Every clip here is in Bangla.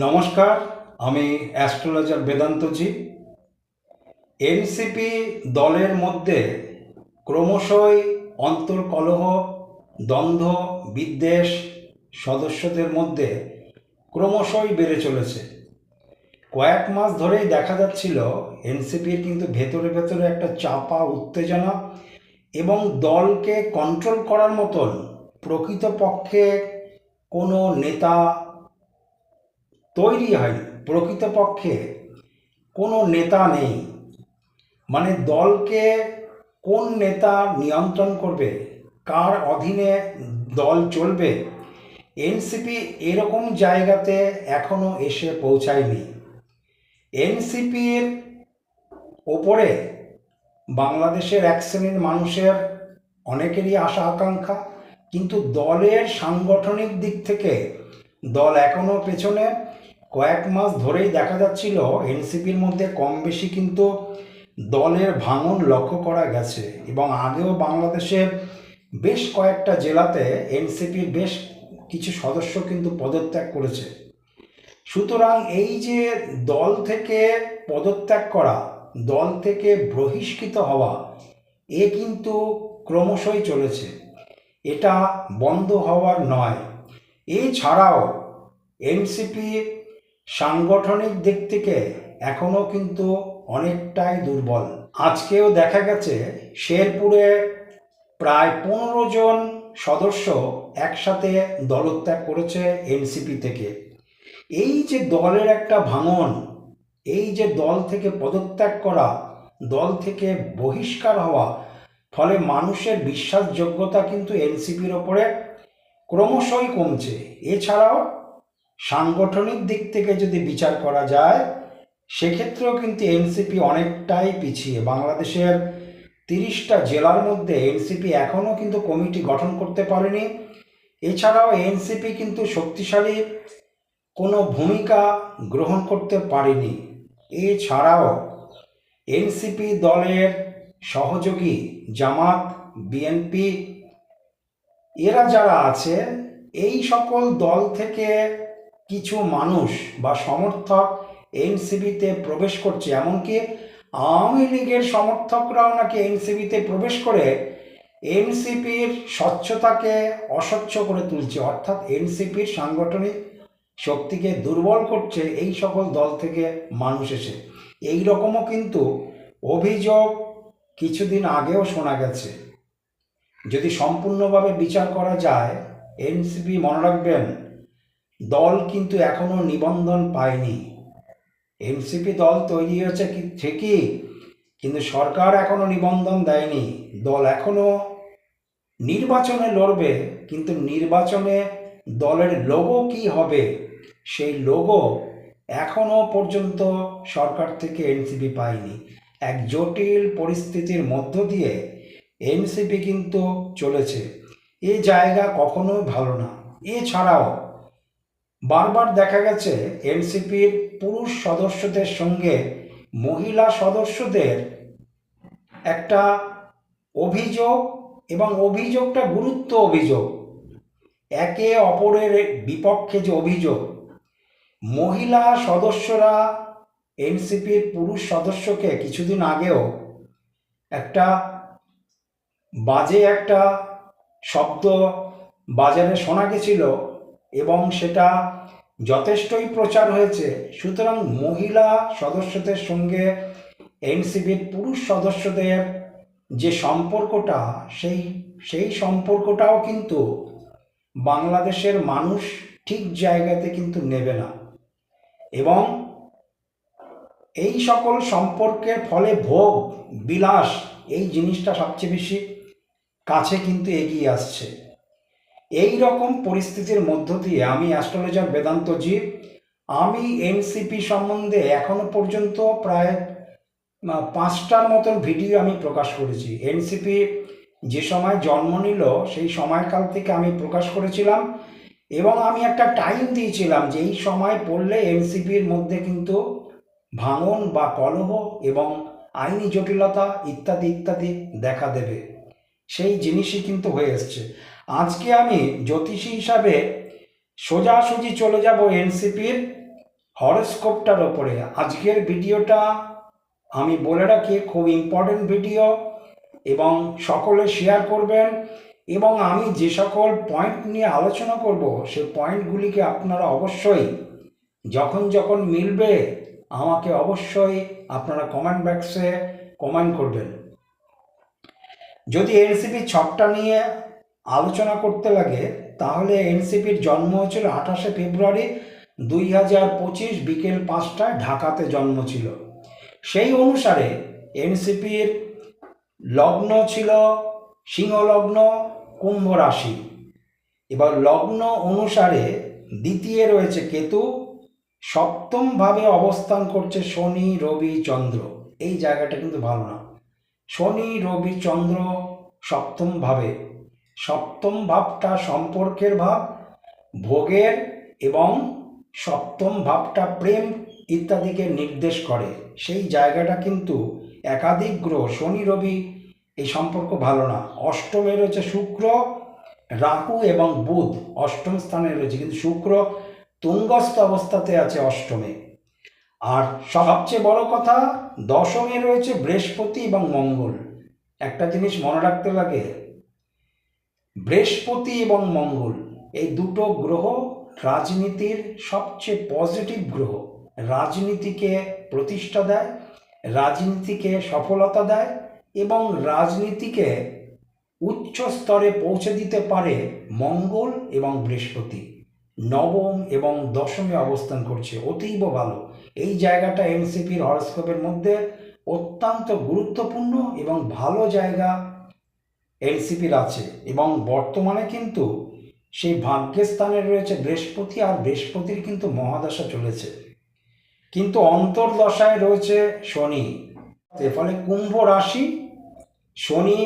নমস্কার, আমি অ্যাস্ট্রোলজার বেদান্তজি এনসিপি দলের মধ্যে ক্রমশই অন্তর্কলহ, দ্বন্দ্ব, বিদ্বেষ সদস্যদের মধ্যে ক্রমশই বেড়ে চলেছে। কয়েক মাস ধরেই দেখা যাচ্ছিল এনসিপির কিন্তু ভেতরে ভেতরে একটা চাপা উত্তেজনা এবং দলকে কন্ট্রোল করার মতন প্রকৃতপক্ষে কোনো নেতা তৈরি হয়। প্রকৃতপক্ষে কোনো নেতা নেই। মানে দলকে কোন নেতা নিয়ন্ত্রণ করবে? কার অধীনে দল চলবে? এনসিপি এরকম জায়গাতে এখনও এসে পৌঁছায়নি। এনসিপির ওপরে বাংলাদেশের এক শ্রেণির মানুষের অনেকেরই আশা আকাঙ্ক্ষা, কিন্তু দলের সাংগঠনিক দিক থেকে দল এখনও পেছনে। কয়েক মাস ধরেই দেখা যাচ্ছিল এনসিপির মধ্যে কম বেশি কিন্তু দলের ভাঙন লক্ষ্য করা গেছে এবং আগেও বাংলাদেশের বেশ কয়েকটা জেলাতে এনসিপির বেশ কিছু সদস্য কিন্তু পদত্যাগ করেছে। সুতরাং এই যে দল থেকে পদত্যাগ করা, দল থেকে বহিষ্কৃত হওয়া, এ কিন্তু ক্রমশই চলেছে। এটা বন্ধ হওয়ার নয়। এছাড়াও এনসিপি সাংগঠনিক দিক থেকে এখনও কিন্তু অনেকটাই দুর্বল। আজকেও দেখা গেছে শেরপুরে প্রায় পনেরো জন সদস্য একসাথে দলত্যাগ করেছে এনসিপি থেকে। এই যে দলের একটা ভাঙন, এই যে দল থেকে পদত্যাগ করা, দল থেকে বহিষ্কার হওয়া, ফলে মানুষের বিশ্বাসযোগ্যতা কিন্তু এনসিপির ওপরে ক্রমশই কমছে। এছাড়াও সাংগঠনিক দিক থেকে যদি বিচার করা যায়, সেক্ষেত্রেও কিন্তু এনসিপি অনেকটাই পিছিয়ে। বাংলাদেশের তিরিশটা জেলার মধ্যে এনসিপি এখনও কিন্তু কমিটি গঠন করতে পারেনি। এছাড়াও এনসিপি কিন্তু শক্তিশালী কোনো ভূমিকা গ্রহণ করতে পারেনি। এছাড়াও এনসিপি দলের সহযোগী জামাত বিএনপি এরা যারা আছে এই সকল দল থেকে কিছু মানুষ বা সমর্থক এনসিবিতে প্রবেশ করছে, এমনকি আওয়ামী লীগের সমর্থকরাও নাকি এনসিবিতে প্রবেশ করে এনসিপির স্বচ্ছতাকে অস্বচ্ছ করে তুলছে। অর্থাৎ এনসিপির সাংগঠনিক শক্তিকে দুর্বল করছে এই সকল দল থেকে মানুষ এসে। এই রকমও কিন্তু অভিযোগ কিছুদিন আগেও শোনা গেছে। যদি সম্পূর্ণভাবে বিচার করা যায়, এনসিপি মনে রাখবেন দল কিন্তু এখনও নিবন্ধন পায়নি। এনসিপি দল তৈরি হয়েছে কি, ঠিকই, কিন্তু সরকার এখনও নিবন্ধন দেয়নি। দল এখনও নির্বাচনে লড়বে, কিন্তু নির্বাচনে দলের লোগো কি হবে, সেই লোগো এখনও পর্যন্ত সরকার থেকে এনসিপি পায়নি। এক জটিল পরিস্থিতির মধ্য দিয়ে এনসিপি কিন্তু চলেছে। এ জায়গা কখনোই ভালো না। এছাড়াও বারবার দেখা গেছে এনসিপির পুরুষ সদস্যদের সঙ্গে মহিলা সদস্যদের একটা অভিযোগ এবং অভিযোগটা গুরুত্ব অভিযোগ। একে অপরের বিপক্ষে যে অভিযোগ। মহিলা সদস্যরা এনসিপির পুরুষ সদস্যকে কিছুদিন আগেও একটা বাজে একটা শব্দ বাজারে শোনা গেছিল এবং সেটা যথেষ্টই প্রচার হয়েছে। সুতরাং মহিলা সদস্যদের সঙ্গে এনসিবির পুরুষ সদস্যদের যে সম্পর্কটা, সেই সেই সম্পর্কটাও কিন্তু বাংলাদেশের মানুষ ঠিক জায়গাতে কিন্তু নেবে না। এবং এই সকল সম্পর্কের ফলে ভোগ, বিলাস, এই জিনিসটা সবচেয়ে বেশি কাছে কিন্তু এগিয়ে আসছে। এই রকম পরিস্থিতির মধ্য দিয়ে আমি অ্যাস্ট্রোলজার বেদান্ত জীব, আমি এনসিপি সম্বন্ধে এখনও পর্যন্ত প্রায় পাঁচটার মতন ভিডিও আমি প্রকাশ করেছি। এনসিপি যে সময় জন্ম নিল, সেই সময়কাল থেকে আমি প্রকাশ করেছিলাম এবং আমি একটা টাইম দিয়েছিলাম যে এই সময় পড়লে এনসিপির মধ্যে কিন্তু ভাঙন বা কলহ এবং আইনি জটিলতা ইত্যাদি ইত্যাদি দেখা দেবে। সেই জিনিসই কিন্তু হয়ে এসছে। আজকে আমি জ্যোতিষী হিসাবে সোজাসুজি চলে যাব এনসিপির হরস্কোপটার ওপরে। আজকের ভিডিওটা আমি বলে রাখি, খুব ইম্পর্টেন্ট ভিডিও এবং সকলে শেয়ার করবেন এবং আমি যে সকল পয়েন্ট নিয়ে আলোচনা করব, সে পয়েন্টগুলিকে আপনারা অবশ্যই যখন যখন মিলবে আমাকে অবশ্যই আপনারা কমেন্ট বক্সে কমেন্ট করবেন। যদি এনসিপি ছকটা নিয়ে আলোচনা করতে লাগে, তাহলে এনসিপির জন্ম হয়েছিল আঠাশে ফেব্রুয়ারি দুই হাজার পঁচিশ বিকেল পাঁচটায় ঢাকাতে জন্ম ছিল। সেই অনুসারে এনসিপির লগ্ন ছিল সিংহ লগ্ন কুম্ভ রাশি। এবার লগ্ন অনুসারে দ্বিতীয় রয়েছে কেতু, সপ্তমভাবে অবস্থান করছে শনি, রবি, চন্দ্র। এই জায়গাটা কিন্তু ভালো না। শনি, রবি, চন্দ্র সপ্তম ভাবে সপ্তম ভাবটা সম্পর্কের ভাব, ভোগের এবং সপ্তম ভাবটা প্রেম ইত্যাদিকে নির্দেশ করে। সেই জায়গাটা কিন্তু একাধিক গ্রহ, শনি, রবি এই সম্পর্ক ভালো না। অষ্টমে রয়েছে শুক্র, রাহু এবং বুধ অষ্টম স্থানে রয়েছে। কিন্তু শুক্র তুঙ্গস্থ অবস্থাতে আছে অষ্টমে। আর সবচেয়ে বড় কথা, দশমে রয়েছে বৃহস্পতি এবং মঙ্গল। একটা জিনিস মনে রাখতে লাগে বৃহস্পতি এবং মঙ্গল, এই দুটো গ্রহ রাজনীতির সবচেয়ে পজিটিভ গ্রহ। রাজনীতিকে প্রতিষ্ঠা দেয়, রাজনীতিকে সফলতা দেয় এবং রাজনীতিকে উচ্চ স্তরে পৌঁছে দিতে পারে মঙ্গল এবং বৃহস্পতি। নবম এবং দশমে অবস্থান করছে, অতীব ভালো। এই জায়গাটা এনসিপির হরস্কোপের মধ্যে অত্যন্ত গুরুত্বপূর্ণ এবং ভালো জায়গা এনসিপির আছে এবং বর্তমানে কিন্তু সেই ভাগ্যস্থানে রয়েছে বৃহস্পতি আর বৃহস্পতির কিন্তু মহাদশা চলেছে। কিন্তু অন্তর্দশায় রয়েছে শনি। এর ফলে কুম্ভ রাশি, শনি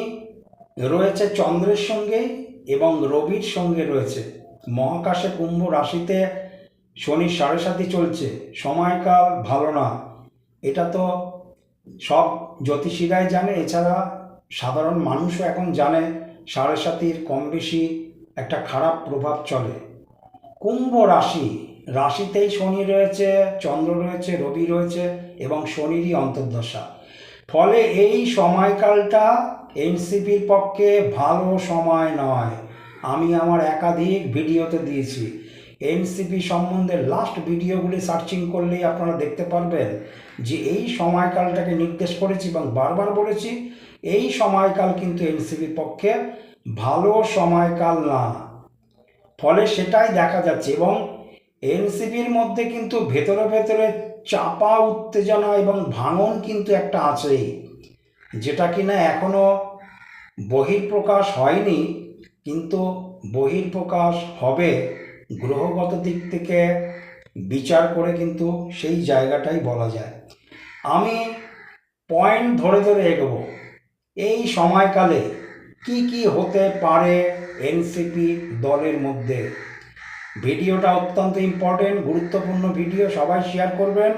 রয়েছে চন্দ্রের সঙ্গে এবং রবির সঙ্গে রয়েছে। মহাকাশে কুম্ভ রাশিতে শনির সাড়ে সাথী চলছে। সময়কাল ভালো না। এটা তো সব জ্যোতিষীরাই জানে। এছাড়া সাধারণ মানুষও এখন জানে সাড়ে সাতির কম বেশি একটা খারাপ প্রভাব চলে। কুম্ভ রাশি, রাশিতেই শনি রয়েছে, চন্দ্র রয়েছে, রবি রয়েছে এবং শনিরই অন্তর্দশা। ফলে এই সময়কালটা এনসিপির পক্ষে ভালো সময় নয়। আমি আমার একাধিক ভিডিওতে দিয়েছি। এনসিপি সম্বন্ধে লাস্ট ভিডিওগুলি সার্চিং করলেই আপনারা দেখতে পারবেন যে এই সময়কালটাকে নির্দেশ করেছি এবং বারবার বলেছি এই সময়কাল কিন্তু এনসিপির পক্ষে ভালো সময়কাল না। ফলে সেটাই দেখা যাচ্ছে এবং এনসিপির মধ্যে কিন্তু ভেতরে ভেতরে চাপা, উত্তেজনা এবং ভাঙন কিন্তু একটা আছেই, যেটা কিনা এখনও বহির্প্রকাশ হয়নি, কিন্তু বহির্প্রকাশ হবে গ্রহগত দিক থেকে বিচার করে কিন্তু সেই জায়গাটাই বলা যায়। আমি পয়েন্ট ধরে ধরে এগোবো। এই সময়কালে কি কি হতে পারে এনসিপি দলের মধ্যে? ভিডিওটা অত্যন্ত ইম্পর্টেন্ট গুরুত্বপূর্ণ ভিডিও সবাই শেয়ার করবেন।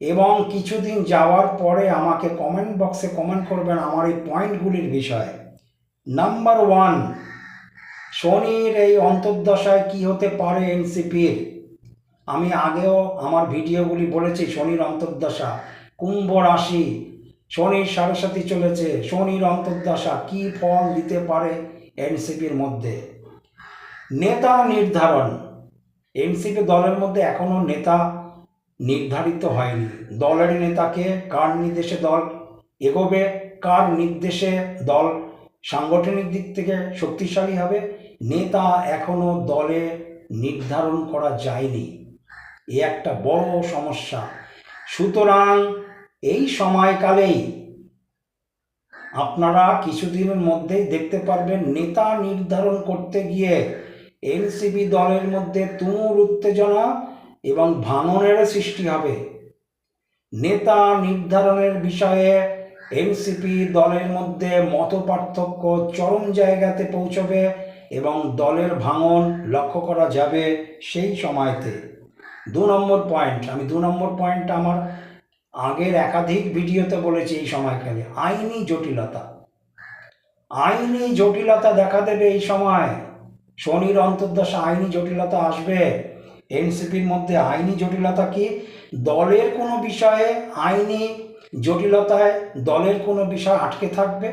এবং কিছুদিন যাওয়ার পরে আমাকে কমেন্ট বক্সে কমেন্ট করবেন আমার এই পয়েন্টগুলির বিষয়ে। নাম্বার ওয়ান শনির এই অন্তর্দশায় কি হতে পারে এনসিপির আমি আগেও আমার ভিডিওগুলি বলেছি, শনির অন্তর্দশা, কুম্ভ রাশি শনির সাথে চলেছে, শনির অন্তর্দশা কি ফল দিতে পারে এনসিপির মধ্যে? নেতা নির্ধারণ। এনসিপি দলের মধ্যে এখনও নেতা নির্ধারিত হয়নি। দলের নেতাকে কার নির্দেশে দল এগোবে, কার নির্দেশে দল সাংগঠনিক দিক থেকে শক্তিশালী হবে, নেতা এখনও দলে নির্ধারণ করা যায়নি। এ একটা বড় সমস্যা। সুতরাং এই সময়কালেই আপনারা কিছুদিনের মধ্যেই দেখতে পারবেন নেতা নির্ধারণ করতে গিয়ে এনসিপি দলের মধ্যে তুমুল উত্তেজনা এবং ভাঙনের সৃষ্টি হবে। নেতা নির্ধারণের বিষয়ে এনসিপি দলের মধ্যে মত পার্থক্য চরম জায়গাতে পৌঁছবে এবং দলের ভাঙন লক্ষ্য করা যাবে সেই সময়তে। দু নম্বর পয়েন্ট, আমি দু নম্বর পয়েন্টটা আমার আগের একাধিক ভিডিওতে বলেছি এই সময়কালে, আইনি জটিলতা। আইনি জটিলতা দেখা দেবে এই সময়। শনির অন্তর্দশা আইনি জটিলতা আসবে। এনসিপির মধ্যে আইনি জটিলতা কি? দলের কোনো বিষয়ে আইনি জটিলতায় দলের কোনো বিষয় আটকে থাকবে?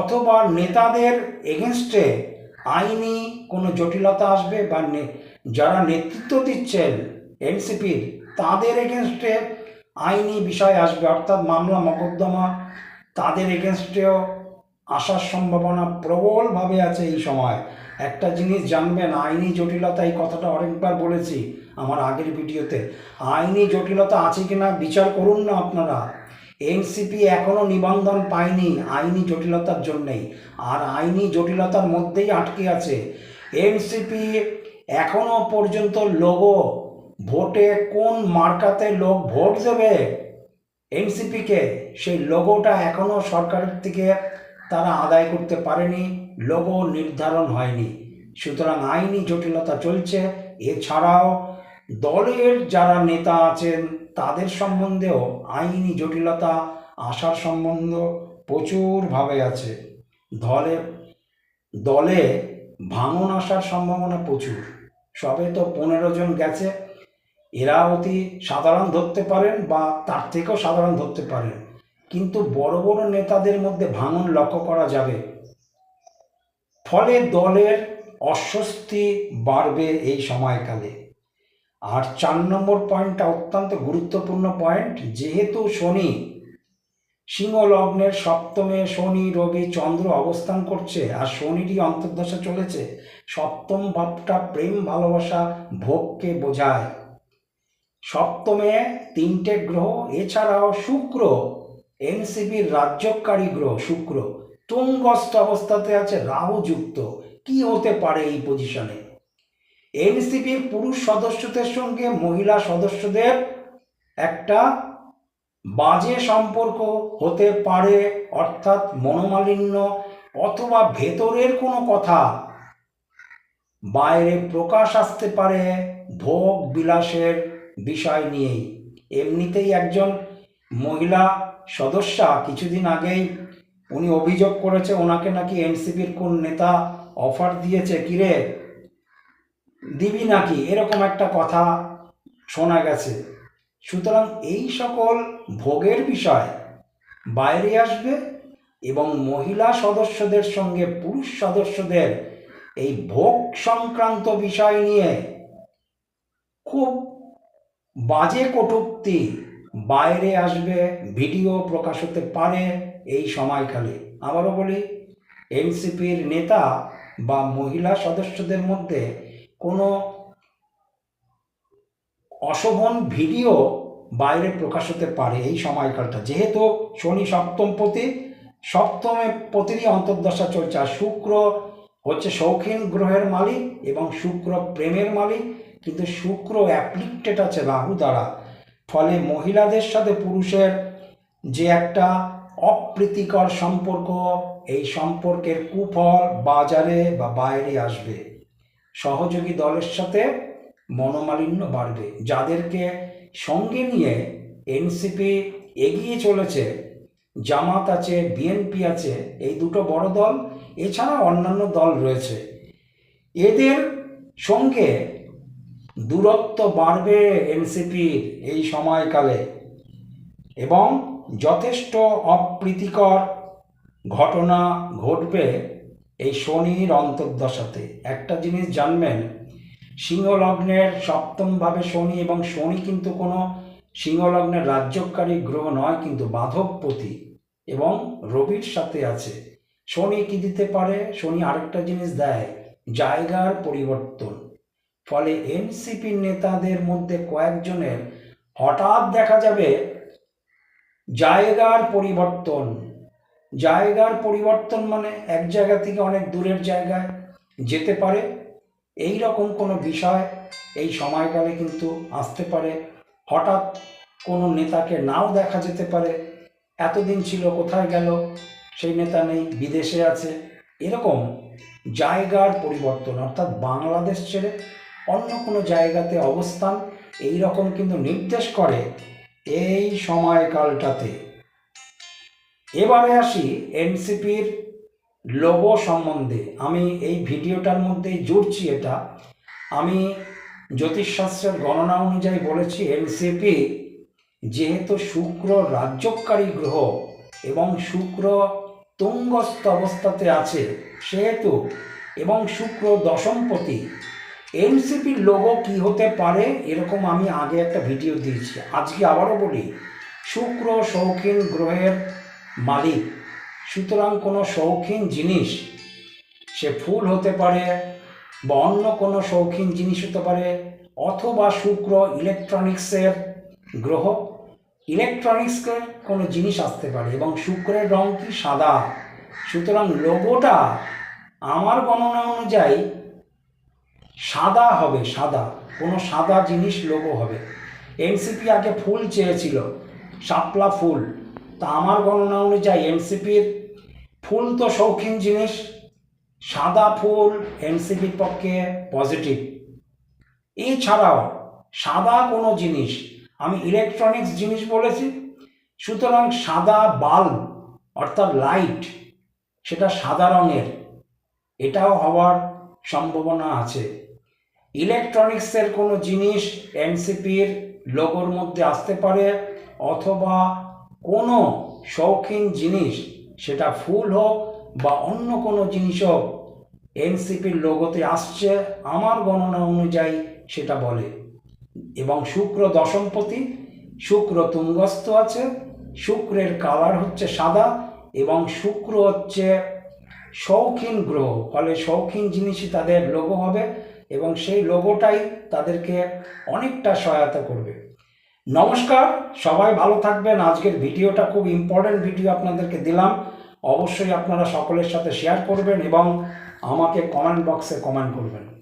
অথবা নেতাদের এগেনস্টে আইনি কোনো জটিলতা আসবে বা যারা নেতৃত্ব দিচ্ছেন এনসিপির, তাদের এগেনস্টে আইনি বিষয় আসবে, অর্থাৎ মামলা মকদ্দমা তাদের এগেনস্টেও আসার সম্ভাবনা প্রবলভাবে আছে এই সময়। একটা জিনিস জানবেন, আইনি জটিলতা এই কথাটা অনেকবার বলেছি আমার আগের ভিডিওতে। আইনি জটিলতা আছে কি না বিচার করুন না আপনারা। এনসিপি এখনও নিবন্ধন পায়নি আইনি জটিলতার জন্যেই। আর আইনি জটিলতার মধ্যেই আটকে আছে। এনসিপি এখনও পর্যন্ত লোগো ভোটে কোন মার্কাতে লোক ভোট দেবে? এনসিপিকে সেই লোগোটা এখনও সরকারের থেকে তারা আদায় করতে পারেনি। লোগো নির্ধারণ হয়নি। সুতরাং আইনি জটিলতা চলছে। এছাড়াও দলের যারা নেতা আছেন, তাদের সম্বন্ধেও আইনি জটিলতা আসার সম্বন্ধ প্রচুরভাবে আছে। দলে দলে ভাঙন আসার সম্ভাবনা প্রচুর। সবে তো পনেরো জন গেছে। এরা অতি সাধারণ ধরতে পারেন বা তার থেকেও সাধারণ ধরতে পারেন। কিন্তু বড় বড় নেতাদের মধ্যে ভাঙন লক্ষ্য করা যাবে। ফলে দলের অস্বস্তি বাড়বে এই সময়কালে। আর চার নম্বর পয়েন্টটা অত্যন্ত গুরুত্বপূর্ণ পয়েন্ট, যেহেতু শনি সিংহ লগ্নের সপ্তমে শনি, রবি, চন্দ্র অবস্থান করছে আর শনিরই অন্তর্দশা চলেছে, সপ্তম ভাবটা প্রেম, ভালোবাসা, ভোগকে বোঝায়। সপ্তমে তিনটে গ্রহ, এছাড়াও শুক্র, এনসিপির রাজ্যকারী গ্রহ শুক্র। তুঙ্গস্থ অবস্থাতে আছে রাহু যুক্ত। কি হতে পারে এই পজিশনে এনসিপির পুরুষ সদস্যদের সঙ্গে মহিলা সদস্যদের একটা বাজে সম্পর্ক হতে পারে, অর্থাৎ মনোমালিন্য অথবা ভেতরের কোনো কথা। বাইরে প্রকাশ আসতে পারে, ভোগ বিলাসের বিষয় নিয়েই। এমনিতেই একজন মহিলা সদস্যা, কিছুদিন আগেই উনি অভিযোগ করেছে, ওনাকে নাকি এনসিপির কোন নেতা অফার দিয়েছে কিরে দিবি নাকি? এরকম একটা কথা শোনা গেছে। সুতরাং এই সকল ভোগের বিষয় বাইরে আসবে এবং মহিলা সদস্যদের সঙ্গে পুরুষ সদস্যদের এই ভোগ সংক্রান্ত বিষয় নিয়ে খুব বাজে কটূক্তি বাইরে আসবে, ভিডিও প্রকাশ হতে পারে এই সময়কালে। আবারও বলি, এনসিপির নেতা বা মহিলা সদস্যদের মধ্যে কোনো অশোভন ভিডিও বাইরে প্রকাশ হতে পারে এই সময়কালটা। যেহেতু শনি সপ্তমপতি সপ্তমে পতিরই অন্তর্দশা চলছে, আর শুক্র হচ্ছে শৌখিন গ্রহের মালিক এবং শুক্র প্রেমের মালিক। কিন্তু শুক্র অ্যাপ্লিকটেড আছে রাহু দ্বারা। ফলে মহিলাদের সাথে পুরুষের যে একটা অপ্রীতিকর সম্পর্ক, এই সম্পর্কের কুফল বাজারে বা বাইরে আসবে। সহযোগী দলের সাথে মনোমালিন্য বাড়বে। যাদেরকে সঙ্গে নিয়ে এনসিপি এগিয়ে চলেছে, জামাত আছে, বিএনপি আছে, এই দুটো বড় দল, এছাড়া অন্যান্য দল রয়েছে। এদের সঙ্গে দূরত্ব বাড়বে এনসিপির এই সময়কালে। এবং যথেষ্ট অপ্রীতিকর ঘটনা ঘটবে এই শনির অন্তর্দশাতে। একটা জিনিস জানবেন, সিংহলগ্নের সপ্তমভাবে শনি এবং শনি কিন্তু কোনো সিংহলগ্নের রাজ্যকারী গ্রহ নয়, কিন্তু বাধবপতি এবং রবির সাথে আছে। শনি কি দিতে পারে? শনি আরেকটা জিনিস দেয়, জায়গার পরিবর্তন। ফলে এনসিপি নেতাদের মধ্যে কয়েকজনের হঠাৎ দেখা যাবে জায়গার পরিবর্তন। জায়গার পরিবর্তন মানে এক জায়গা থেকে অনেক দূরের জায়গায় যেতে পারে। এই রকম কোনো বিষয় এই সময়কালে কিন্তু আসতে পারে। হঠাৎ কোনো নেতাকে নাও দেখা যেতে পারে। এতদিন ছিল, কোথায় গেল? সেই নেতা নেই, বিদেশে আছে। এরকম জায়গার পরিবর্তন, অর্থাৎ বাংলাদেশ ছেড়ে অন্য কোনো জায়গাতে অবস্থান এই রকম কিন্তু নির্দেশ করে এই সময়কালটাতে। এবারে আসি এনসিপির লোগো সম্বন্ধে। আমি এই ভিডিওটার মধ্যেই জুড়ছি এটা। আমি জ্যোতিষশাস্ত্রের গণনা অনুযায়ী বলেছি, এনসিপি যেহেতু শুক্র রাজ্যকারী গ্রহ এবং শুক্র তুঙ্গস্থ অবস্থাতে আছে, সেহেতু এবং শুক্র দশমপতি এনসিপির লোগো কি হতে পারে, এরকম আমি আগে একটা ভিডিও দিয়েছি। আজকে আবারও বলি, শুক্র শৌখিন গ্রহের মালিক। সুতরাং কোনো শৌখিন জিনিস, সে ফুল হতে পারে বা অন্য কোনো শৌখিন জিনিস হতে পারে, অথবা শুক্র ইলেকট্রনিক্সের গ্রহ। ইলেকট্রনিক্সের কোনো জিনিস আসতে পারে এবং শুক্রের রং কি সাদা? সুতরাং লোগোটা আমার গণনা অনুযায়ী সাদা হবে, সাদা। কোনো সাদা জিনিস লোগো হবে। এনসিপি আগে ফুল চেয়েছিল, শাপলা ফুল। তা আমার গণনা অনুযায়ী এনসিপির ফুল তো শৌখিন জিনিস, সাদা ফুল এনসিপির পক্ষে পজিটিভ এছাড়াও সাদা কোনো জিনিস, আমি ইলেকট্রনিক্স জিনিস বলেছি, সুতরাং সাদা বাল্ব, অর্থাৎ লাইট সেটা সাদা রঙের। এটাও হওয়ার সম্ভাবনা আছে। ইলেকট্রনিক্সের কোনো জিনিস এনসিপির লোগোর মধ্যে আসতে পারে, অথবা কোনো শৌখিন জিনিস, সেটা ফুল হোক বা অন্য কোনো জিনিস হোক এনসিপির লোগোতে আসছে, আমার গণনা অনুযায়ী সেটা বলে। এবং শুক্র দশমপতি, শুক্র তুঙ্গস্থ আছে, শুক্রের কালার হচ্ছে সাদা, এবং শুক্র হচ্ছে শৌখিন গ্রহ, ফলে শৌখিন জিনিসই তাদের লোগো হবে। এবং সেই লোগোটাই তাদেরকে অনেকটা সহায়তা করবে। নমস্কার, সবাই ভালো থাকবেন। আজকের ভিডিওটা খুব ইম্পর্টেন্ট ভিডিও আপনাদেরকে দিলাম। অবশ্যই আপনারা সকলের সাথে শেয়ার করবেন এবং আমাকে কমেন্ট বক্সে কমেন্ট করবেন।